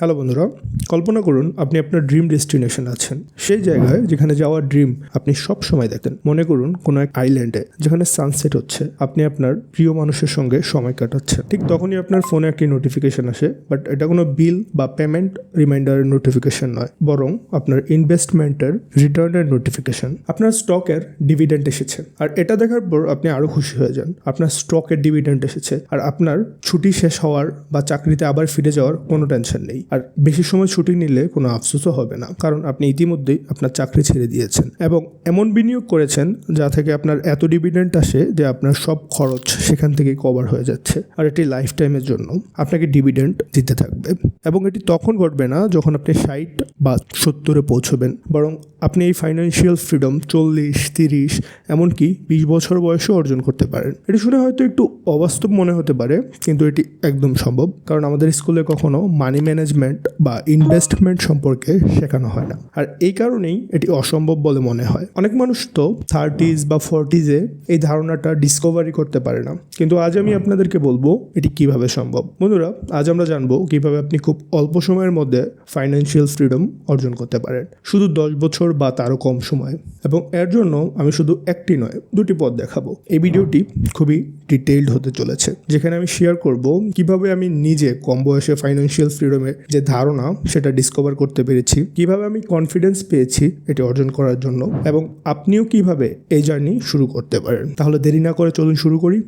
Hello বন্ধুরা, কল্পনা করুন আপনি আপনার ড্রিম ডেস্টিনেশন আছেন। সেই জায়গায় যেখানে যাওয়ার ড্রিম আপনি সব সময় দেখেন। মনে করুন কোনো এক আইল্যান্ডে যেখানে সানসেট হচ্ছে, আপনি আপনার প্রিয় মানুষের সঙ্গে সময় কাটাচ্ছেন। ঠিক তখনই আপনার ফোনে একটি নোটিফিকেশন আসে বাট এটা কোনো বিল বা পেমেন্ট রিমাইন্ডারের নোটিফিকেশন নয়। বরং আপনার ইনভেস্টমেন্টের রিটার্নের নোটিফিকেশন আপনার স্টকের ডিভিডেন্ট এসেছে। আর এটা দেখার পর আপনি আরও খুশি হয়ে যান। আপনার স্টকের ডিভিডেন্ট এসেছে। আর আপনার ছুটি শেষ হওয়ার বা চাকরিতে আবার ফিরে যাওয়ার কোনো টেনশন নেই। আর বেশি সময় ছুটি নিলে কোনো আফসোসও হবে না, কারণ আপনি ইতিমধ্যেই আপনার চাকরি ছেড়ে দিয়েছেন। এবং এমন বিনিয়োগ করেছেন যা থেকে আপনার এত ডিভিডেন্ট আসে যে আপনার সব খরচ সেখান থেকে কভার হয়ে যাচ্ছে। আর এটি লাইফ টাইমের জন্য আপনাকে ডিভিডেন্ট দিতে থাকবে। এবং এটি তখন ঘটবে না যখন আপনি ষাট বা সত্তরে পৌঁছবেন। বরং আপনি এই ফাইন্যান্সিয়াল ফ্রিডম চল্লিশ, তিরিশ, এমনকি বিশ বছর বয়সেও অর্জন করতে পারেন। এটি শুনে হয়তো একটু অবাস্তব মনে হতে পারে, কিন্তু এটি একদম সম্ভব। কারণ আমাদের স্কুলে কখনো মানি ম্যানেজমেন্ট বা ইনভেস্টমেন্ট সম্পর্কে শেখানো হয় না। আর এই কারণেই এটি অসম্ভব বলে মনে হয়। অনেক মানুষ তো থার্টিজ বা ফোরটিজে এই ধারণাটা ডিসকভারি করতে পারে না। কিন্তু আজ আমি আপনাদেরকে বলব এটি কীভাবে সম্ভব। বন্ধুরা, আজ আমরা জানব কীভাবে আপনি খুব অল্প সময়ের মধ্যে ফাইন্যান্সিয়াল ফ্রিডম অর্জন করতে পারেন। শুধু দশ বছর বা তারও কম সময়ে। এবং এর জন্য আমি শুধু একটি নয়, দুটি পথ দেখাবো। এই ভিডিওটি খুবই ডিটেইলড হতে চলেছে, যেখানে আমি শেয়ার করব কীভাবে আমি নিজে কম বয়সে ফাইন্যান্সিয়াল ফ্রিডমের যে ধারণা সেটা ডিসকভার করতে পেরেছি। কীভাবে আমি কনফিডেন্স পেয়েছি এটি অর্জন করার জন্য এবং আপনিও কীভাবে এই জার্নি শুরু করতে পারেন। তাহলে দেরি না করে চলুন শুরু করি।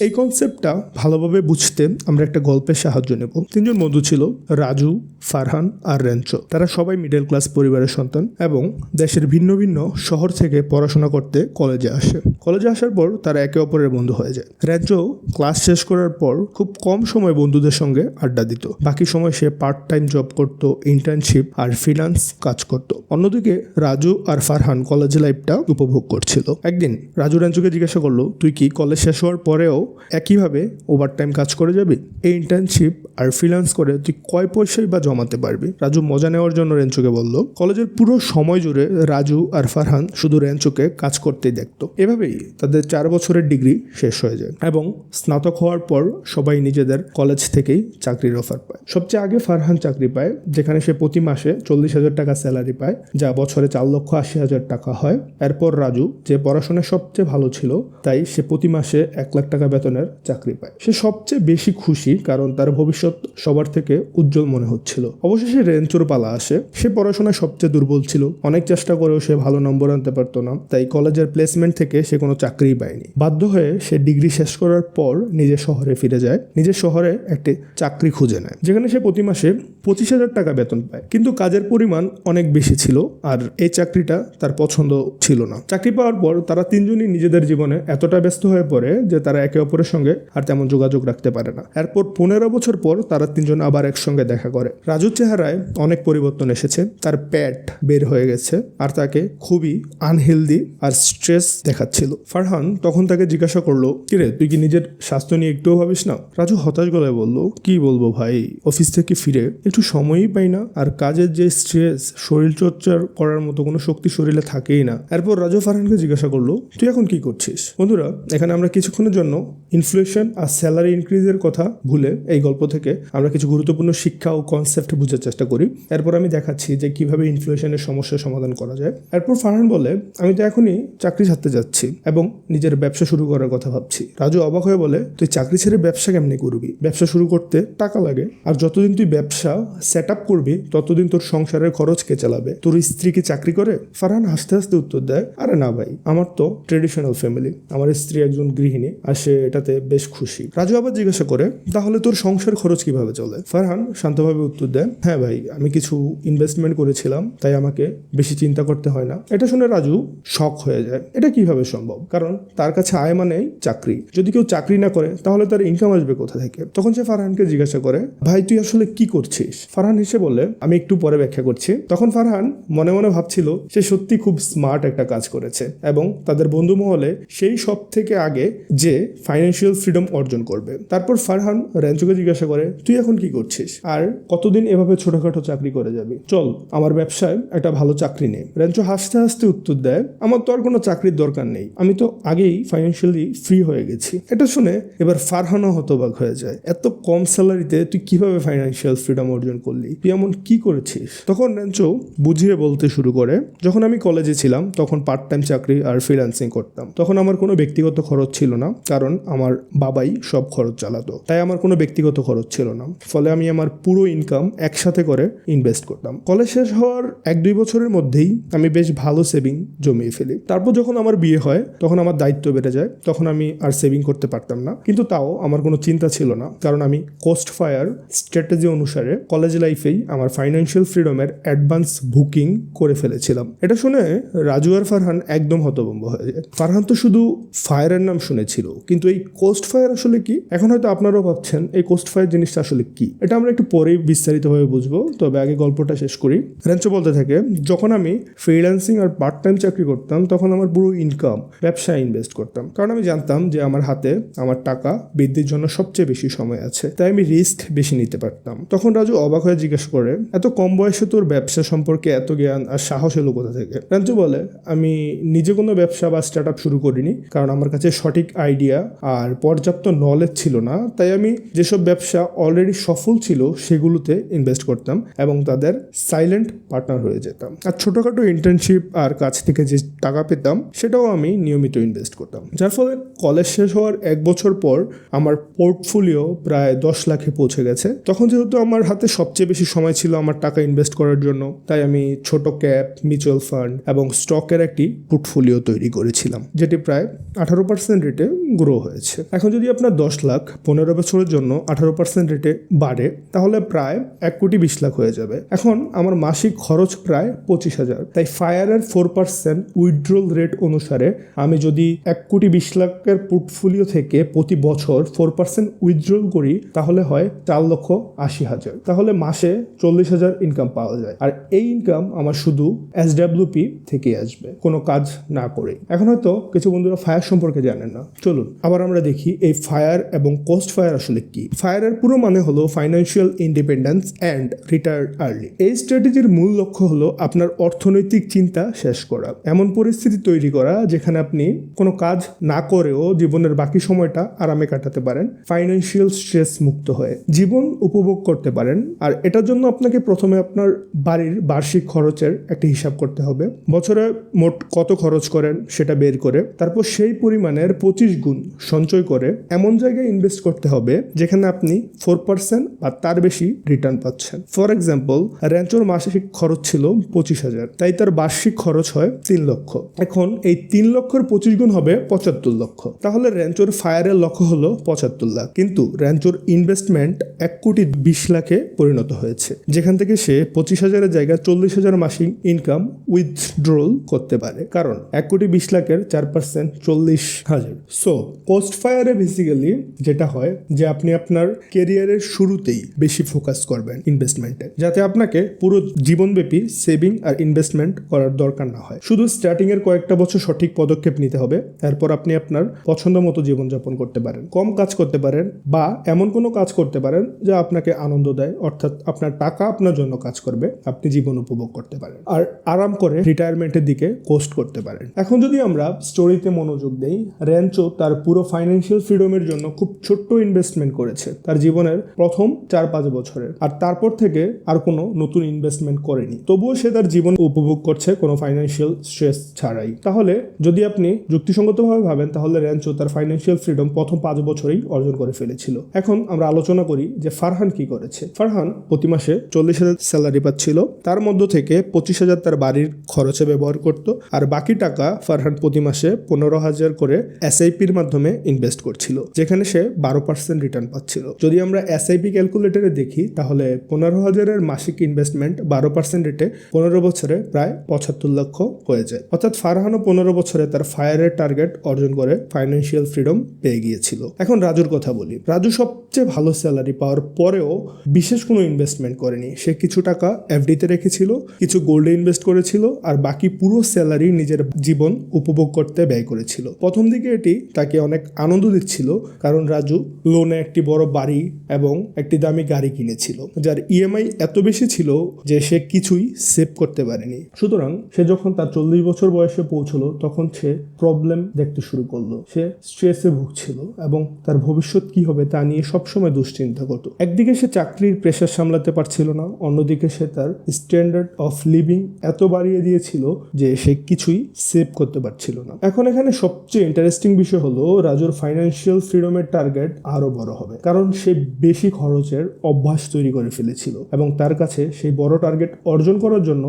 এই কনসেপ্টটা ভালোভাবে বুঝতে আমরা একটা গল্পের সাহায্য নেব। তিনজন বন্ধু ছিল রাজু, ফারহান আর রেঞ্চো। তারা সবাই মিডল ক্লাস পরিবারের সন্তান এবং দেশের ভিন্ন ভিন্ন শহর থেকে পড়াশোনা করতে কলেজে আসে। কলেজে আসার পর তারা একে অপরের বন্ধু হয়ে যায়। রেঞ্চো ক্লাস শেষ করার পর খুব কম সময় বন্ধুদের সঙ্গে আড্ডা দিত। বাকি সময় সে পার্ট টাইম জব করত ইন্টার্নশিপ আর ফ্রিল্যান্স কাজ করত। অন্যদিকে রাজু আর ফারহান কলেজ লাইফটা উপভোগ করছিল। একদিন রাজু রেঞ্চুকে জিজ্ঞাসা করল, তুই কি কলেজ শেষ হওয়ার পরেও একইভাবে ওভার টাইম কাজ করে যাবি, এই ইন্টার্নশিপ আর ফ্রিল্যান্স করে তুই কয় পয়সাই বা জমাতে পারবি? রাজু মজা নেওয়ার জন্য রেঞ্চুকে বলল। কলেজের পুরো সময় জুড়ে রাজু আর ফারহান শুধু রেঞ্চুকে কাজ করতেই দেখতো। এভাবেই তাদের চার বছরের ডিগ্রি শেষ হয়ে যায় এবং স্নাতক হওয়ার পর সবাই নিজেদের কলেজ থেকেই চাকরির অফার পায়। সবচেয়ে আগে ফারহান চাকরি পায়, যেখানে সে প্রতি মাসে চল্লিশ হাজার টাকা স্যালারি পায়, যা বছরে চার লক্ষ আশি হাজার টাকা হয়। এরপর রাজু যে পড়াশোনায় সবচেয়ে ভালো ছিল, তাই সে প্রতি মাসে এক লাখ টাকা বেতনের চাকরি পায়। সে সবচেয়ে বেশি খুশি কারণ তার ভবিষ্যৎ সবার থেকে উজ্জ্বল মনে হচ্ছিল। অবশেষে রেঞ্চোর পালা আসে। সে পড়াশোনায় সবচেয়ে দুর্বল ছিল। অনেক চেষ্টা করেও সে ভালো নম্বর আনতে পারতো না। তাই কলেজের প্লেসমেন্ট থেকে সে কোনো চাকরিই পায়নি। বাধ্য হয়ে সে ডিগ্রি শেষ করার পর নিজের শহরে ফিরে যায়। নিজের শহরে একটি চাকরি খুঁজে নেয়। যেখানে সে প্রতি মাসে পঁচিশ হাজার টাকা বেতন পায়। কিন্তু কাজের পরিমাণ অনেক বেশি ছিল আর এই চাকরিটা তার পছন্দ ছিল না। চাকরি পাওয়ার পর তারা তিনজনই নিজেদের জীবনে এতটা ব্যস্ত হয়ে পড়ে যে তারা একে অপরের সঙ্গে আর তেমন যোগাযোগ রাখতে পারে না। এরপর পনেরো বছর পর তারা তিনজন আবার একসঙ্গে দেখা করে। রাজুর চেহারায় অনেক পরিবর্তন এসেছে। তার প্যাট বের হয়ে গেছে আর তাকে খুবই আনহেলদি আর স্ট্রেস দেখাচ্ছিল। ফারহান তখন তাকে জিজ্ঞাসা করল কিরে তুই কি নিজের স্বাস্থ্য নিয়ে একটুও ভাবিস না? রাজু হতাশ গলায় বলল, কি বলব ভাই, অফিস থেকে ফিরে একটু সময়ই পাই না আর কাজের যে স্ট্রেস, শরীর চর্চার করার মতো কোনো শক্তি শরীরে থাকেই না। এরপর রাজু ফারহানকে জিজ্ঞাসা করল, তুই এখন কি করছিস? বন্ধুরা, এখানে আমরা কিছুক্ষণের জন্য ইনফ্লেশন আর স্যালারি ইনক্রিজের কথা ভুলে এই গল্প থেকে আমরা কিছু গুরুত্বপূর্ণ শিক্ষা ও কনসেপ্ট বোঝার চেষ্টা করি। এরপর আমি দেখাচ্ছি যে কীভাবে ইনফ্লেশনের সমস্যার সমাধান করা যায়। এরপর ফারহান বলে, আমি তো এখনই চাকরি ছাড়তে যাচ্ছি এবং নিজের ব্যবসা শুরু করার কথা ভাবছি। রাজু অবাক হয়ে বলে, তুই চাকরি ছেড়ে ব্যবসা কেমনি করবি? ব্যবসা শুরু করতে টাকা লাগে। আর যতদিন তুই ব্যবসা সেট আপ করবি, ততদিন তোর সংসারের খরচ কে চালাবে? তোর স্ত্রী কি চাকরি করে? ফারহান হাসতে হাসতে উত্তর দেয়, আরে না ভাই, আমার তো ট্রেডিশনাল ফ্যামিলি আমার স্ত্রী একজন গৃহিণী আর সে এটাতে বেশ খুশি। রাজু আবার জিজ্ঞাসা করে, তাহলে তোর সংসার খরচ কীভাবে চলে? ফারহান শান্তভাবে উত্তর দেয় হ্যাঁ ভাই, আমি কিছু ইনভেস্টমেন্ট করেছিলাম, তাই আমাকে বেশি চিন্তা করতে হয় না। এটা শুনে রাজু শখ হয়ে যায়। এটা কীভাবে সম্ভব? কারণ তার কাছে আয় মানেই চাকরি। যদি কেউ চাকরি না করে, তাহলে তার ইনকাম আসবে কোথা থেকে? তখন সে ফারহানকে জিজ্ঞাসা করে, ভাই, তুই আসলে কি করছিস? ফারহান হেসে বললে, আমি একটু পরে ব্যাখ্যা করছি। তখন ফারহান মনে মনে ভাবছিল, সে সত্যি খুব স্মার্ট একটা কাজ করেছে এবং তাদের বন্ধু মহলে সেই সব থেকে আগে যে ফাইন্যান্সিয়াল ফ্রিডম অর্জন করবে। তারপর ফারহান র্যাঞ্চোকে জিজ্ঞাসা করে, তুই এখন কি করছিস? আর কতদিন এভাবে ছোটখাটো চাকরি করে যাবি? চল, আমার ব্যবসায় একটা ভালো চাকরি নেই র্যাঞ্চো হাসতে হাসতে উত্তর দেয়, আমার তো আর কোনো চাকরির দরকার নেই। আমি তো আগেই ফাইন্যান্সিয়ালি ফ্রি হয়ে গেছি। এটা শুনে এবার ফারহানও হতবাক হয়ে যায়। এত কম স্যালারিতে তুই কীভাবে ফাইন্যান্সিয়াল ফ্রিডম অর্জন করলি? তুই এমন কি করেছিস? তখন র্যাঞ্চো বুঝিয়ে বলতে শুরু করে, যখন আমি কলেজে ছিলাম, তখন পার্ট টাইম চাকরি আর ফ্রিল্যান্সিং করতাম। তখন আমার কোনো ব্যক্তিগত খরচ ছিল না। কারণ আমার বাবাই সব খরচ চালাতো। তাই আমার কোনো ব্যক্তিগত খরচ ছিল না। ফলে আমি আমার পুরো ইনকাম একসাথে করে ইনভেস্ট করতাম। কলেজ শেষ হওয়ার এক দুই বছরের মধ্যেই আমি বেশ ভালো সেভিং জমিয়ে ফেলি। তারপর যখন আমার বিয়ে হয়, তখন আমার দায়িত্ব বেড়ে যায়, তখন আমি আর সেভিং করতে পারতাম না। কিন্তু তাও আমার কোনো চিন্তা ছিল না, কারণ আমি কোস্ট ফায়ার স্ট্র্যাটেজি অনুসারে কলেজ লাইফেই আমার ফাইন্যান্সিয়াল ফ্রিডমের অ্যাডভান্স বুকিং করে ফেলেছিলাম। এটা শুনে রাজু আর ফারহান একদম হতভম্ব হয়ে যায়। ফারহান তো শুধু ফায়ারের নাম শুনেছিল, কিন্তু এই কোস্ট ফায়ার আসলে কি? এখন হয়তো আপনারাও ভাবছেন, এই কোস্ট ফায়ার জিনিসটা আসলে কি? এটা আমরা একটু পরেই বিস্তারিতভাবে বুঝব, তবে আগে গল্পটা শেষ করি। রেঞ্চো বলতে থাকে, যখন আমি ফ্রিল্যান্সিং আর পার্ট টাইম চাকরি করতাম, তখন আমার পুরো ইনকাম ব্যবসায় ইনভেস্ট করতাম। কারণ আমি জানতাম যে আমার হাতে আমার টাকা বৃদ্ধির জন্য সবচেয়ে বেশি সময় আছে, তাই আমি রিস্ক বেশি নিতে পারতাম। তখন রাজু অবাক হয়ে জিজ্ঞেস করে, এত কম বয়সে তোর ব্যবসা সম্পর্কে এত জ্ঞান আর সাহস এলো কোথা থেকে? রাজু বলে, আমি নিজে কোনো ব্যবসা বা স্টার্ট আপ শুরু করিনি, কারণ আমার কাছে সঠিক আইডিয়া আর পর্যাপ্ত নলেজ ছিল না, তাই আমি যেসব ব্যবসা অলরেডি সফল ছিল সেগুলোতে ইনভেস্ট করতাম এবং তাদের সাইলেন্ট পার্টনার হয়ে যেতাম। আর ছোটোখাটো ইন্টার্নশিপ আর কাছ থেকে যে টাকা পেতাম, সেটাও আমি নিয়মিত ইনভেস্ট করতাম। যার ফলে কলেজ শেষ হওয়ার এক বছর পর আমার পোর্টফোলিও প্রায় দশ লাখে পৌঁছে গেছে। তখন যেহেতু আমার হাতে সবচেয়ে বেশি সময় ছিল আমার টাকা ইনভেস্ট করার জন্য, তাই আমি ছোট ক্যাপ মিউচুয়াল ফান্ড এবং স্টকের একটি পোর্টফোলিও তৈরি করেছিলাম, যেটি প্রায় আঠারো পার্সেন্ট রেটে গ্রো হয়েছে। এখন যদি আপনার দশ লাখ পনেরো বছরের জন্য আঠারো পার্সেন্ট রেটে বাড়ে, তাহলে প্রায় এক কোটি বিশ লাখ হয়ে যাবে। এখন আমার মাসিক খরচ প্রায় পঁচিশ হাজার। তাই ফায়ারের ফোর পার্সেন্ট উইথড্রল রেট অনুসারে আমি যদি এক কোটি বিশ লাখের পোর্টফোলিও থেকে প্রতি বছর ফোর পার্সেন্ট উইথড্রল করি, তাহলে হয় চার লক্ষ আশি হাজার। তাহলে মাসে চল্লিশ হাজার ইনকাম পাওয়া যায়। আর এই ইনকাম আমার শুধু এস ডাব্লিউপি থেকে আসবে, কোনো কাজ না করে এখন হয়তো কিছু বন্ধুরা ফায়ার সম্পর্কে জানেন না। চলুন আবার আমরা দেখি, এই ফায়ার এবং কোস্ট ফায়ার আসলে কি? ফায়ারের পুরো মানে হলো financial independence and retired early এই স্ট্র্যাটেজির মূল লক্ষ্য হলো আপনার অর্থনৈতিক চিন্তা শেষ করা। এমন পরিস্থিতি তৈরি করা যেখানে আপনি কোনো কাজ না করেও জীবনের বাকি সময়টা আরামে কাটাতে পারেন ফাইন্যান্সিয়াল স্ট্রেস মুক্ত হয়ে। জীবন উপভোগ করতে পারেন, আর এটার জন্য আপনাকে প্রথমে আপনার বাড়ির বার্ষিক খরচের একটা হিসাব করতে হবে। বছরে মোট কত খরচ করেন সেটা বের করে, তারপর সেই পরিমাণের পঁচিশ গুণ সঞ্চয় করে এমন জায়গায় ইনভেস্ট করতে হবে যেখানে আপনি ফোর পার্সেন্ট বা তার বেশি রিটার্ন পাচ্ছেন। ফর এক্সাম্পল র্যাঞ্চোর মাসিক খরচ ছিল পঁচিশ হাজার, তাই তার বার্ষিক খরচ হয় তিন লক্ষ। এখন এই তিন লক্ষের পঁচিশ গুণ হবে পঁচাত্তর লক্ষ। তাহলে র্যাঞ্চোর ফায়ারের লক্ষ্য হলো পঁচাত্তর লাখ। কিন্তু র্যাঞ্চোর ইনভেস্টমেন্ট এক কোটি বিশ লাখে পরিণত হয়েছে, যেখান থেকে সে পঁচিশ হাজারের জায়গায় চল্লিশ হাজার মাসিক ইনকাম উইথড্রল করতে পারে। কারণ এক কোটি বিশ লাখের চার পার্সেন্ট চল্লিশ হাজার। সো পোস্ট ফায়ারে বেসিক্যালি যেটা হয় যে আপনি আপনার কেরিয়ারের শুরুতেই বেশি ফোকাস করবেন ইনভেস্টমেন্টে যাতে আপনাকে পুরো জীবনব্যাপী সেভিং আর ইনভেস্টমেন্ট করার দরকার না হয়। শুধু স্টার্টিং এর কয়েকটা বছর সঠিক পদক্ষেপ নিতে হবে, তারপর আপনি আপনার পছন্দ মতো জীবনযাপন করতে পারেন। কম কাজ করতে পারেন বা এমন কোনো কাজ করতে পারেন যা আপনাকে আনন্দ দেয়, অর্থাৎ আপনার টাকা আপনার জন্য কাজ করবে, আপনি জীবন উপভোগ করতে পারেন। আর আরাম করে রিটায়ারমেন্টের দিকে কোস্ট করতে পারেন। এখন যদি আমরা স্টোরিতে মনোযোগ দেই র্যাঞ্চো তার পুরো ফাইন্যান্সিয়াল ফ্রিডমের জন্য খুব ছোট্ট ইনভেস্টমেন্ট করেছে। তার জীবনের প্রথম চার পাঁচ বছরের। আর তারপর থেকে আর কোনো নতুন ইনভেস্টমেন্ট করেনি। তবুও সে তার জীবন উপভোগ করছে কোনো ফাইন্যান্সিয়াল স্ট্রেস ছাড়াই। তাহলে যদি আপনি যুক্তিসঙ্গতভাবে ভাবেন, তাহলে র্যাঞ্চো তার ফাইন্যান্সিয়াল ফ্রিডম প্রথম পাঁচ বছরেই অর্জন করে ফেলেছিল। এখন আমরা আলোচনা করি যে ফারহান কি করেছে। ফারহান প্রতি মাসে চল্লিশ হাজার স্যালারি পাচ্ছিল। তার মধ্য থেকে পঁচিশ হাজার তার বাড়ির খরচে ব্যবহার করত। আর বাকি টাকা ফারহান প্রতি মাসে পনেরো হাজার করে এসআইপির মাধ্যমে ইনভেস্ট করছিল, যেখানে সে বারো পার্সেন্ট রিটার্ন পাচ্ছিল। যদি আমরা এসআইপি ক্যালকুলেটরে দেখি, তাহলে পনেরো হাজারের মাসিক ইনভেস্টমেন্ট বারো পার্সেন্ট রেটে পনেরো বছরে প্রায় পঁচাত্তর লক্ষ হয়ে যায়। অর্থাৎ ফারহানও পনেরো বছরে তার ফায়ারের টার্গেট অর্জন করে ফাইন্যান্সিয়াল ফ্রিডম পেয়ে গিয়েছিল। এখন রাজুর কথা বলি। রাজু সবচেয়ে ভালো স্যালারি পাওয়ার পরেও বিশেষ কোনো ইনভেস্টমেন্ট করেনি। সে কিছু টাকা এফডিতে রেখেছিল, কিছু গোল্ডে ইনভেস্ট করেছিল, আর বাকি পুরো স্যালারি নিজের জীবন উপভোগ করতে ব্যয় করেছিল। প্রথম দিকে এটি তাকে অনেক অনেক আনন্দ দিচ্ছিল কারণ রাজু লোনে একটি বড় বাড়ি এবং একটি দামি গাড়ি কিনেছিল, যার ইএমআই এত বেশি ছিল যে সে কিছুই সেভ করতে পারেনি। সুতরাং সে যখন তার চল্লিশ বছর বয়সে পৌঁছলো, তখন সে প্রবলেম দেখতে শুরু করল। সে স্ট্রেসে ভুগছিল এবং তার ভবিষ্যৎ কি হবে তা নিয়ে সবসময় দুশ্চিন্তা করতো। একদিকে সে চাকরির প্রেশার সামলাতে পারছিল না, অন্যদিকে সে তার স্ট্যান্ডার্ড অফ লিভিং এত বাড়িয়ে দিয়েছিল যে সে কিছুই সেভ করতে পারছিল না। এখন এখানে সবচেয়ে ইন্টারেস্টিং বিষয় হলো রাজুর ফাইন্যান্সিয়াল ফ্রিডমের টার্গেট আরও বড় হবে। কারণ সে বেশি খরচের অভ্যাস তৈরি করে ফেলেছিল এবং তার কাছে সেই বড় টার্গেট অর্জন করার জন্য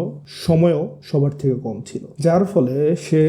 সময়ও সবার থেকে কম ছিল। যার ফলে সে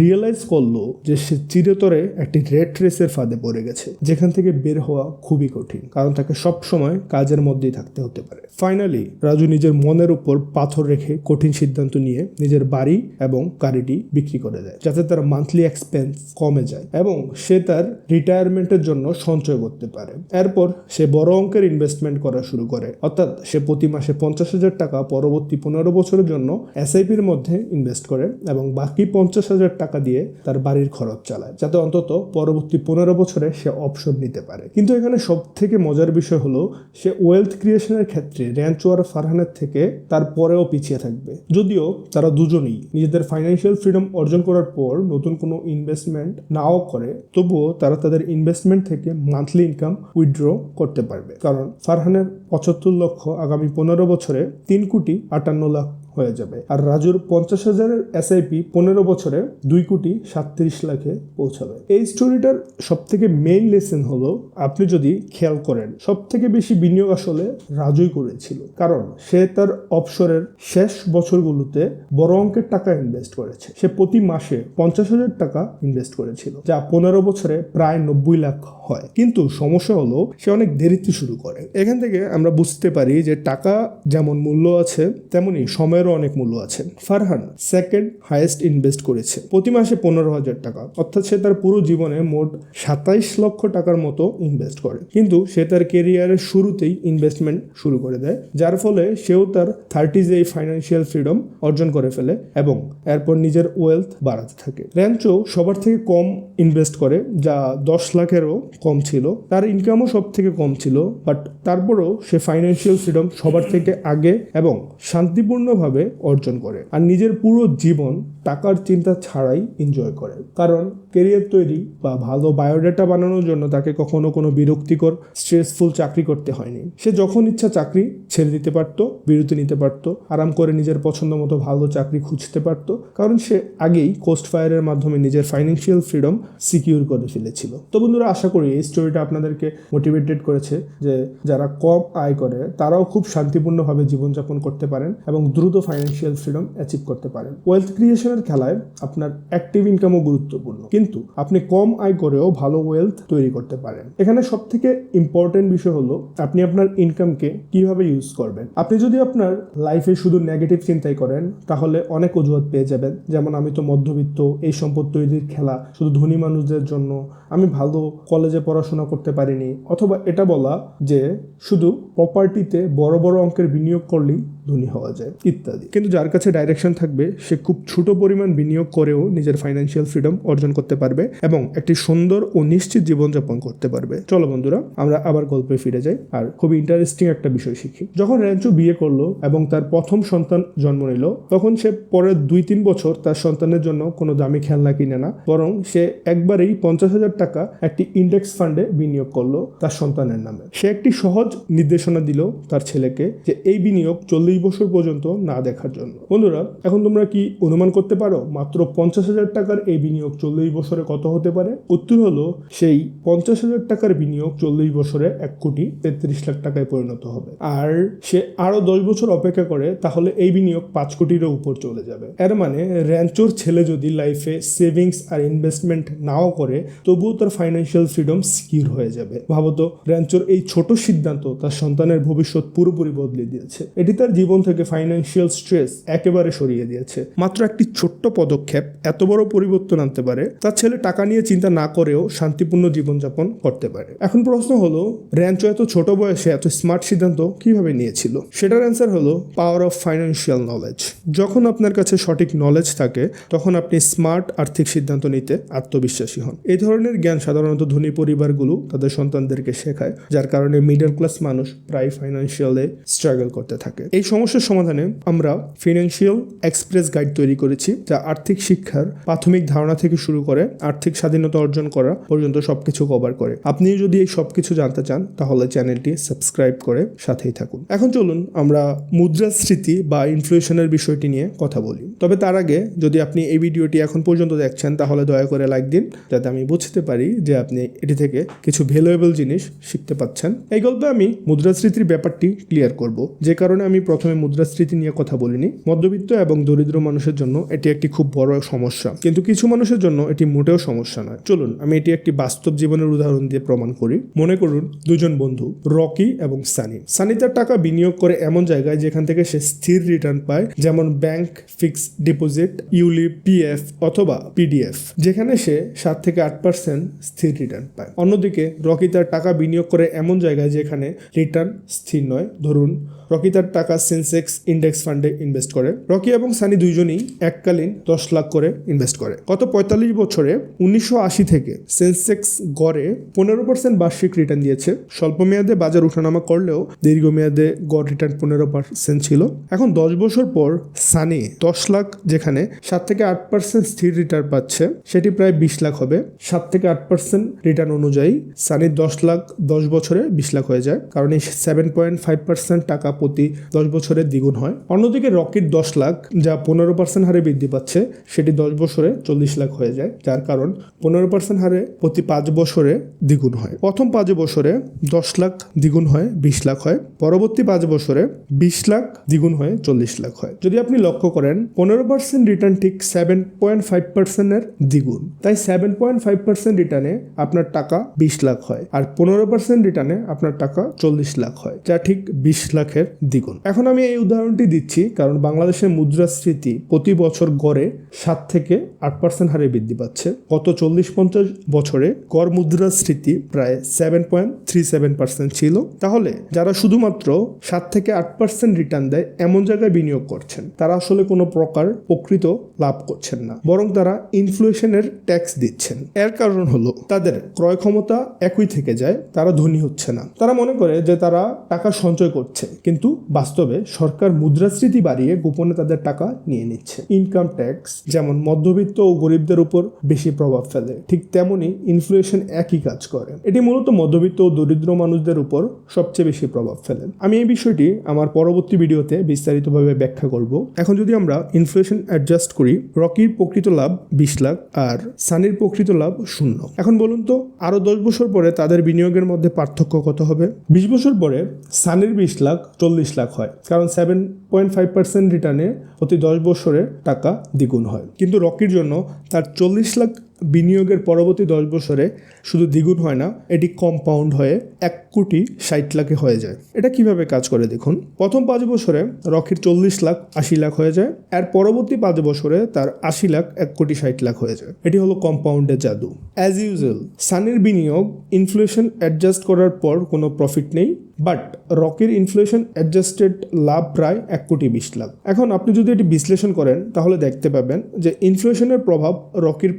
রিয়েলাইজ করল যে সে চিরতরে একটি রেড রেসের ফাঁদে পড়ে গেছে, যেখান থেকে বের হওয়া খুবই কঠিন, কারণ তাকে সব সময় কাজের মধ্যেই থাকতে হতে পারে। ফাইনালি রাজু নিজের মনের উপর পাথর রেখে কঠিন সিদ্ধান্ত নিয়ে নিজের বাড়ি এবং গাড়িটি বিক্রি করে দেয়, যাতে তার মান্থলি এক্সপেন্স কমে যায় এবং সে তার রিটায়ারমেন্টের জন্য সঞ্চয় করতে পারে। এরপর সে বড় অঙ্কের ইনভেস্টমেন্ট করা শুরু করে। অর্থাৎ সে প্রতি মাসে পঞ্চাশ হাজার টাকা পরবর্তী পনেরো বছরের জন্য এসআইপির মধ্যে ইনভেস্ট করে এবং বাকি পঞ্চাশ হাজার টাকা দিয়ে তার বাড়ির খরচ চালায়, যাতে অন্তত পরবর্তী পনেরো বছরে সে অপশন নিতে পারে। কিন্তু এখানে সব থেকে মজার বিষয় হলো, সে ওয়েলথ ক্রিয়েশনের ক্ষেত্রে র্যাঞ্চো আর ফারহানের থেকে তার পরেও পিছিয়ে থাকবে। যদিও তারা দুজনেই নিজেদের ফাইন্যান্সিয়াল ফ্রিডম অর্জন করার পর নতুন কোনো ইনভেস্টমেন্ট নাও করে তবুও তারা তাদের ইনভেস্টমেন্ট থেকে মান্থলি ইনকাম উইথড্র করতে পারবে। কারণ ফারহানের পঁচাত্তর লক্ষ আগামী পনেরো বছরে তিন কোটি আটান্ন লাখ হয়ে যাবে। আর রাজুর পঞ্চাশ হাজারের এসআইপি পনেরো বছরে দুই কোটি সাতত্রিশ লাখে পৌঁছাবে। এই স্টোরিটার সব থেকে মেইন লেসন হলো, আপনি যদি খেয়াল করেন সব থেকে বেশি বিনিয়োগ আসলে রাজুই করেছিল। কারণ সে তার অবসরের শেষ বছরগুলোতে বড় অঙ্কের টাকা ইনভেস্ট করেছে। সে প্রতি মাসে পঞ্চাশ হাজার টাকা ইনভেস্ট করেছিল, যা পনেরো বছরে প্রায় নব্বই লাখ হয়। কিন্তু সমস্যা হলো, সে অনেক দেরিতে শুরু করে। এখান থেকে আমরা বুঝতে পারি যে টাকা যেমন মূল্য আছে, তেমনি সময়েরও অনেক মূল্য আছে। ফারহান সেকেন্ড হাইয়েস্ট ইনভেস্ট করেছে। প্রতি মাসে পনেরো হাজার টাকা। অর্থাৎ সে তার পুরো জীবনে মোট সাতাইশ লক্ষ টাকার মতো ইনভেস্ট করে। কিন্তু সে তার কেরিয়ারের শুরুতেই ইনভেস্টমেন্ট শুরু করে দেয়। যার ফলে সেও তার থার্টিজ এই ফাইন্যান্সিয়াল ফ্রিডম অর্জন করে ফেলে এবং এরপর নিজের ওয়েলথ বাড়াতে থাকে। র্যাঞ্চো সবার থেকে কম ইনভেস্ট করে, যা দশ লাখেরও কম ছিল। তার ইনকামও সব থেকে কম ছিল বাট তারপরেও সে ফাইন্যান্সিয়াল ফ্রিডম সবার থেকে আগে এবং শান্তিপূর্ণভাবে অর্জন করে। আর নিজের পুরো জীবন টাকার চিন্তা ছাড়াই এনজয় করে। কারণ কেরিয়ার তৈরি বা ভালো বায়োডাটা বানানোর জন্য তাকে কখনো কোনো বিরক্তিকর স্ট্রেসফুল চাকরি করতে হয়নি। সে যখন ইচ্ছা চাকরি ছেড়ে দিতে পারতো, বিরতি নিতে পারতো, আরাম করে নিজের পছন্দ মতো ভালো চাকরি খুঁজতে পারতো, কারণ সে আগেই কোস্ট ফায়ারের মাধ্যমে নিজের ফাইন্যান্সিয়াল ফ্রিডম সিকিউর করে ফেলেছিল। তো বন্ধুরা, আশা করি এই স্টোরিটা আপনাদেরকে মোটিভেটেড করেছে যে যারা কম আয় করে, তারাও খুব শান্তিপূর্ণভাবে জীবনযাপন করতে পারেন এবং দ্রুত ফাইন্যান্সিয়াল ফ্রিডম অ্যাচিভ করতে পারেন। ওয়েলথ ক্রিয়েশনের খেলায় আপনার অ্যাক্টিভ ইনকামও গুরুত্বপূর্ণ। কিন্তু আপনি কম আয় করেও ভালো ওয়েলথ তৈরি করতে পারেন। এখানে সব থেকে ইম্পর্টেন্ট বিষয় হলো, আপনি আপনার ইনকামকে কীভাবে ইউজ করবেন। আপনি যদি আপনার লাইফে শুধু নেগেটিভ চিন্তাই করেন, তাহলে অনেক অজুহাত পেয়ে যাবেন। যেমন, আমি তো মধ্যবিত্ত, এই সম্পদ তৈরির খেলা, শুধু ধনী মানুষদের জন্য, আমি ভালো কলেজে পড়াশোনা করতে পারিনি। অথবা এটা বলা যে, শুধু প্রপার্টিতে বড় বড় অঙ্কের বিনিয়োগ করলেই ধনী হওয়া যায়, ইত্যাদি। কিন্তু যার কাছে ডাইরেকশন থাকবে, সে খুব ছোট পরিমাণ বিনিয়োগ করেও নিজের ফাইন্যান্সিয়াল ফ্রিডম অর্জন করতে পারবে এবং একটি সুন্দর ও নিশ্চিত জীবনযাপন করতে পারবে। চলো বন্ধুরা, আমরা আবার গল্পে ফিরে যাই আর খুবই ইন্টারেস্টিং একটা বিষয় শিখি। যখন র্যাঞ্চো বিয়ে করল এবং তার প্রথম সন্তান জন্ম নিল, তখন সে পরের দুই তিন বছর তার সন্তানের জন্য কোনো দামি খেলনা কিনে না, বরং সে একবারেই পঞ্চাশ হাজার টাকা একটি ইন্ডেক্স ফান্ডে বিনিয়োগ করল তার সন্তানের নামে। সে একটি সহজ নির্দেশনা দিল তার ছেলেকে যে, এই বিনিয়োগ চল্লিশ বছর পর্যন্ত না দেখার জন্য। বন্ধুরা, এখন তোমরা কি অনুমান করতে পারো মাত্র পঞ্চাশ হাজার টাকার এই বিনিয়োগ চল্লিশ বছরে কত হতে পারে? উত্তর হলো, সেই পঞ্চাশ হাজার টাকার বিনিয়োগ চল্লিশ বছরে এক কোটি তেত্রিশ লাখ টাকায় পরিণত হবে। আর সে আরও দশ বছর অপেক্ষা করে, তাহলে এই বিনিয়োগ পাঁচ কোটিরও উপর চলে যাবে। এর মানে র্যাঞ্চোর ছেলে যদি লাইফে সেভিংস আর ইনভেস্টমেন্ট নাও করে, তবুও তার ফাইন্যান্সিয়াল ফ্রিডম সিকিউর হয়ে যাবে। ভাবতো র্যাঞ্চোর এই ছোট সিদ্ধান্ত তার সন্তানের ভবিষ্যৎ পুরোপুরি বদলে দিয়েছে। এটি তার জীবন থেকে ফাইন্যান্সিয়াল স্ট্রেস একেবারে সরিয়ে দিয়েছে। মাত্র একটি ছোট্ট পদক্ষেপ এত বড় পরিবর্তন আনতে পারে তার ছেলে টাকা নিয়ে চিন্তা না করেও শান্তিপূর্ণ জীবনযাপন করতে পারে। এখন প্রশ্ন হলো র্যাঞ্চো এত ছোট বয়সে এত স্মার্ট সিদ্ধান্ত কীভাবে নিয়েছিল? সেটার অ্যান্সার হলো পাওয়ার অফ ফাইন্যান্সিয়াল নলেজ যখন আপনার কাছে সঠিক নলেজ থাকে, তখন আপনি স্মার্ট আর্থিক সিদ্ধান্ত নিতে আত্মবিশ্বাসী হন। এই ধরনের জ্ঞান সাধারণত ধনী পরিবারগুলো তাদের সন্তানদেরকে শেখায়, যার কারণে মিডল ক্লাস মানুষ প্রায় ফাইন্যান্সিয়ালে স্ট্রাগল করতে থাকে। এই সমস্যার সমাধানে আমরা ফিনান্সিয়াল এক্সপ্রেস গাইড তৈরি করেছি, যা আর্থিক শিক্ষার প্রাথমিক ধারণা থেকে শুরু করে আর্থিক স্বাধীনতা অর্জন করা পর্যন্ত সবকিছু কভার করে। আপনি যদি এই সবকিছু জানতে চান, তাহলে চ্যানেলটি সাবস্ক্রাইব করে সাথেই থাকুন। এখন চলুন আমরা মুদ্রাস্ফীতি বা ইনফ্লেশনের বিষয়টি নিয়ে কথা বলি। তবে তার আগে যদি আপনি এই ভিডিওটি এখন পর্যন্ত দেখছেন, তাহলে দয়া করে লাইক দিন, যাতে আমি বুঝতে পারি যে আপনি এটি থেকে কিছু ভ্যালুয়েবল জিনিস শিখতে পাচ্ছেন। এই গল্পে আমি মুদ্রাস্ফীতির ব্যাপারটি ক্লিয়ার করব। যে কারণে আমি প্রথমে মুদ্রাস্ফীতি নিয়ে কথা বলিনি। মধ্যবিত্ত এবং দরিদ্র মানুষের জন্য এটি একটি খুব বড় সমস্যা। কিন্তু কিছু মানুষের জন্য এটি মোটেও সমস্যা নয়। চলুন, আমি এটি একটি বাস্তব জীবনের উদাহরণ দিয়ে প্রমাণ করি। মনে করুন, দুজন বন্ধু, রকি এবং সানি। সানি তার টাকা বিনিয়োগ করে এমন জায়গায় যেখান থেকে সে স্থির রিটার্ন পায়, যেমন bank fix deposit, ULIP, PF অথবা পিডিএফ, যেখানে সে সাত থেকে আট পার্সেন্ট স্থির রিটার্ন পায়। অন্যদিকে, রকি তার টাকা বিনিয়োগ করে এমন জায়গায় যেখানে রিটার্ন স্থির নয়। ধরুন রকি তার টাকা সেন্সেক্স ইন্ডেক্স ফান্ডে ইনভেস্ট করে। রকি এবং সানি দুইজনই এককালীন দশ লাখ করে ইনভেস্ট করে। গত পঁয়তাল্লিশ বছরে উনিশশো আশি থেকে সেন্সেক্স গড়ে পনেরো পার্সেন্ট বার্ষিক রিটার্ন দিয়েছে। স্বল্প মেয়াদে বাজার উঠানামা করলেও দীর্ঘমেয়াদে গড় রিটার্ন পনেরো পার্সেন্ট ছিল। এখন দশ বছর পর সানি দশ লাখ, যেখানে সাত থেকে আট পার্সেন্ট স্থির রিটার্ন পাচ্ছে, সেটি প্রায় বিশ লাখ হবে। সাত থেকে আট পার্সেন্ট রিটার্ন অনুযায়ী সানির দশ লাখ, দশ বছরে বিশ লাখ হয়ে যায়, কারণ এই সেভেন পয়েন্ট ফাইভ পার্সেন্ট টাকা প্রতি দশ বছরে দ্বিগুণ হয়। অন্যদিকে রকির দশ লাখ, যা পনেরো পার্সেন্ট হারে বৃদ্ধি পাচ্ছে, সেটি দশ বছরে চল্লিশ লাখ হয়ে যায়, যার কারণ পনেরো পার্সেন্ট হারে প্রতি পাঁচ বছরে দ্বিগুণ হয়। প্রথম পাঁচ বছরে দশ লাখ দ্বিগুণ হয়, বিশ লাখ হয়। পরবর্তী পাঁচ বছরে বিশ লাখ দ্বিগুণ হয়ে চল্লিশ লাখ হয়। যদি আপনি লক্ষ্য করেন, পনেরো পার্সেন্ট রিটার্ন ঠিক সেভেন পয়েন্ট ফাইভ পার্সেন্টের দ্বিগুণ। তাই সেভেন পয়েন্ট ফাইভ পার্সেন্ট রিটার্নে আপনার টাকা বিশ লাখ হয়, আর পনেরো পার্সেন্ট রিটার্নে আপনার টাকা চল্লিশ লাখ হয়, যা ঠিক বিশ লাখের দ্বিগুণ। এখন আমি এই উদাহরণটি দিচ্ছি কারণ বাংলাদেশের মুদ্রাস্ফীতি প্রতি বছর গড়ে সাত থেকে আট পার্সেন্ট হারে বৃদ্ধি পাচ্ছে। গত চল্লিশ পঞ্চাশ বছরে গড় মুদ্রাস্ফীতি প্রায় seven point three seven percent ছিল। তাহলে যারা শুধুমাত্র সাত থেকে আট পার্সেন্ট রিটার্ন দেয়, এমন জায়গায় বিনিয়োগ করছেন। তারা আসলে কোনো প্রকার প্রকৃত লাভ করছেন না, বরং তারা ইনফ্লুয়েশনের ট্যাক্স দিচ্ছেন। এর কারণ হলো তাদের ক্রয় ক্ষমতা একই থেকে যায়, তারা ধনী হচ্ছে না। তারা মনে করে যে তারা টাকা সঞ্চয় করছে, কিন্তু বাস্তবে সরকার মুদ্রাস্ফীতি বাড়িয়ে গোপনে তাদের টাকা নিয়ে নিচ্ছে। ইনকাম ট্যাক্স যেমন মধ্যবিত্ত ও গরিবদের উপর বেশি প্রভাব ফেলে, ঠিক তেমনি ইনফ্লেশন একই কাজ করে। এটি মূলত মধ্যবিত্ত ও দরিদ্র মানুষদের উপর সবচেয়ে বেশি প্রভাব ফেলে। আমি এই বিষয়টি আমার পরবর্তী ভিডিওতে বিস্তারিতভাবে ব্যাখ্যা করব। এখন যদি আমরা ইনফ্লেশন অ্যাডজাস্ট করি, রকির প্রকৃত লাভ বিশ লাখ আর সানির প্রকৃত লাভ শূন্য। এখন বলুন তো, আরও দশ বছর পরে তাদের বিনিয়োগের মধ্যে পার্থক্য কত হবে? বিশ বছর পরে সানির বিশ লাখ চল্লিশ লাখ হয়। কারণ সেভেন পয়েন্ট ফাইভ পার্সেন্ট রিটার্নে প্রতি দশ বছরে টাকা দ্বিগুণ হয়। কিন্তু রকির জন্য তার চল্লিশ লাখ বিনিয়োগের পরবর্তী দশ বছরে শুধু দ্বিগুণ হয় না, এটি কম্পাউন্ড হয়ে এক কোটি ষাট লাখে হয়ে যায়। এটা কীভাবে কাজ করে দেখুন? প্রথম পাঁচ বছরে রকির চল্লিশ লাখ, আশি লাখ হয়ে যায়। এর পরবর্তী পাঁচ বছরে তার আশি লাখ, এক কোটি ষাট লাখ হয়ে যায়। এটি হলো কম্পাউন্ডের জাদু। অ্যাজ ইউজুয়াল সানির বিনিয়োগ ইনফ্লেশন অ্যাডজাস্ট করার পর কোনো প্রফিট নেই বাট রকের ইনফ্লেশন অ্যাডজাস্টেড লাভ প্রায় এক কোটি বিশ লাখ। এখন আপনি যদি এটি বিশ্লেষণ করেন, তাহলে দেখতে পাবেন যে ইনফ্লেশনের প্রভাব রকির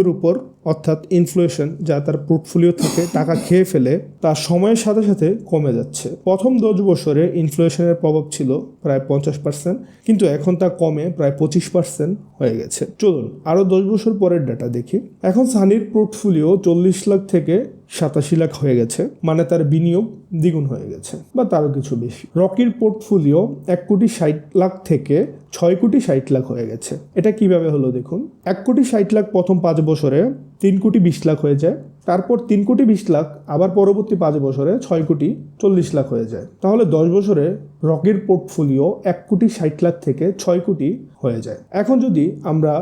পোর্টফোলিওর উপর, অর্থাৎ ইনফ্লুয়েশন যা তার পোর্টফোলিও থেকে টাকা খেয়ে ফেলে, তা সময়ের সাথে সাথে কমে যাচ্ছে। প্রথম দশ বছরে ইনফ্লুয়েশনের প্রভাব ছিল প্রায় পঞ্চাশ পার্সেন্ট কিন্তু এখন তা কমে প্রায় পঁচিশ পার্সেন্ট হয়ে গেছে। চলুন আরও দশ বছর পরের ডাটা দেখি। এখন সানির পোর্টফোলিও চল্লিশ লাখ থেকে সাতাশি লাখ হয়ে গেছে মানে তার বিনিয়োগ দ্বিগুণ হয়ে গেছে, বা তারও কিছু বেশি। রকির পোর্টফোলিও এক কোটি ষাট লাখ থেকে ছয় কোটি ষাট লাখ হয়ে গেছে। এটা কীভাবে হলো দেখুন? এক কোটি ষাট লাখ প্রথম পাঁচ বছরে তিন কোটি বিশ লাখ হয়ে যায়, তারপর তিন কোটি বিশ লাখ, আবার পরবর্তী পাঁচ বছরে ছয় কোটি চল্লিশ লাখ হয়ে যায়। তাহলে দশ বছরে রকির পোর্টফোলিও এক কোটি ষাট লাখ থেকে ছয় কোটি হয়ে যায়। এখন যদি আমরা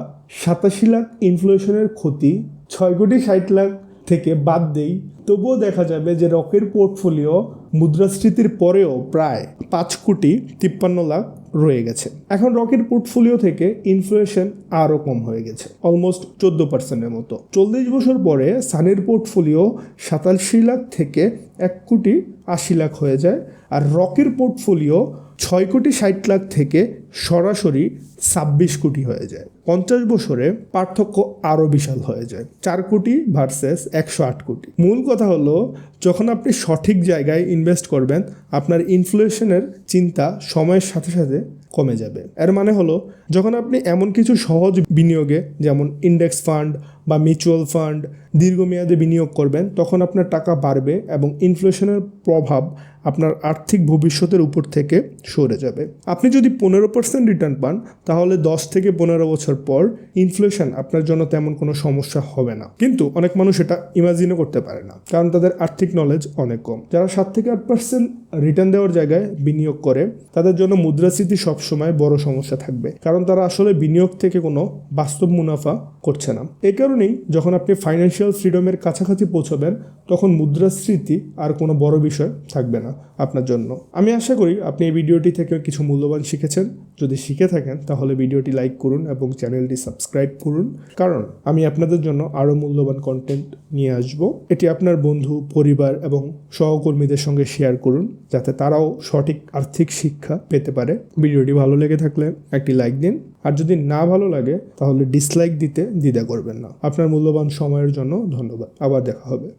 সাতাশি লাখ ইনফ্লেশনের ক্ষতি, ছয় কোটি ষাট লাখ থেকে বাদ দেই, তবুও দেখা যাবে যে রকের পোর্টফোলিও মুদ্রাস্ফীতির পরেও প্রায় পাঁচ কোটি তিপ্পান্ন লাখ রয়ে গেছে। এখন রকের পোর্টফোলিও থেকে ইনফ্লেশন আরও কম হয়ে গেছে অলমোস্ট চোদ্দ পার্সেন্টের মতো। চল্লিশ বছর পরে সানের পোর্টফোলিও সাতাশি লাখ থেকে এক কোটি আশি লাখ হয়ে যায় আর রকের পোর্টফোলিও ছয় কোটি ষাট লাখ থেকে সরাসরি ছাব্বিশ কোটি হয়ে যায়। পঞ্চাশ বছরে পার্থক্য আরও বিশাল হয়ে যায়। চার কোটি ভার্সেস একশো আট কোটি। মূল কথা হলো, যখন আপনি সঠিক জায়গায় ইনভেস্ট করবেন, আপনার ইনফ্লেশনের চিন্তা সময়ের সাথে সাথে কমে যাবে। এর মানে হলো, যখন আপনি এমন কিছু সহজ বিনিয়োগে, যেমন ইন্ডেক্স ফান্ড বা মিউচুয়াল ফান্ড দীর্ঘমেয়াদে বিনিয়োগ করবেন, তখন আপনার টাকা বাড়বে এবং ইনফ্লেশনের প্রভাব আপনার আর্থিক ভবিষ্যতের উপর থেকে সরে যাবে। আপনি যদি পনেরো পার্সেন্ট রিটার্ন পান, তাহলে দশ থেকে পনেরো বছর পর ইনফ্লেশন আপনার জন্য তেমন কোনো সমস্যা হবে না। কিন্তু অনেক মানুষ এটা ইমাজিনও করতে পারে না, কারণ তাদের আর্থিক নলেজ অনেক কম। যারা সাত থেকে আট পার্সেন্ট রিটার্ন দেওয়ার জায়গায় বিনিয়োগ করে, তাদের জন্য মুদ্রাস্ফীতি সবসময় বড় সমস্যা থাকবে, কারণ তারা আসলে বিনিয়োগ থেকে কোনো বাস্তব মুনাফা করছে না। এই কারণেই যখন আপনি ফাইন্যান্সিয়াল ফ্রিডমের কাছাকাছি পৌঁছবেন তখন মুদ্রাস্ফীতি আর কোনো বড় বিষয় থাকবে না আপনার জন্য। আমি আশা করি আপনি এই ভিডিওটি থেকে কিছু মূল্যবান শিখেছেন। যদি শিখে থাকেন, তাহলে ভিডিওটি লাইক করুন এবং চ্যানেলটি সাবস্ক্রাইব করুন। কারণ আমি আপনাদের জন্য আরও মূল্যবান কন্টেন্ট নিয়ে আসব। এটি আপনার বন্ধু, পরিবার এবং সহকর্মীদের সঙ্গে শেয়ার করুন, যাতে তারাও সঠিক আর্থিক শিক্ষা পেতে পারে। ভিডিওটি ভালো লেগে থাকলে একটি লাইক দিন। আর যদি না ভালো লাগে, তাহলে ডিসলাইক দিতে দ্বিধা করবেন না। আপনার মূল্যবান সময়ের জন্য ধন্যবাদ। আবার দেখা হবে।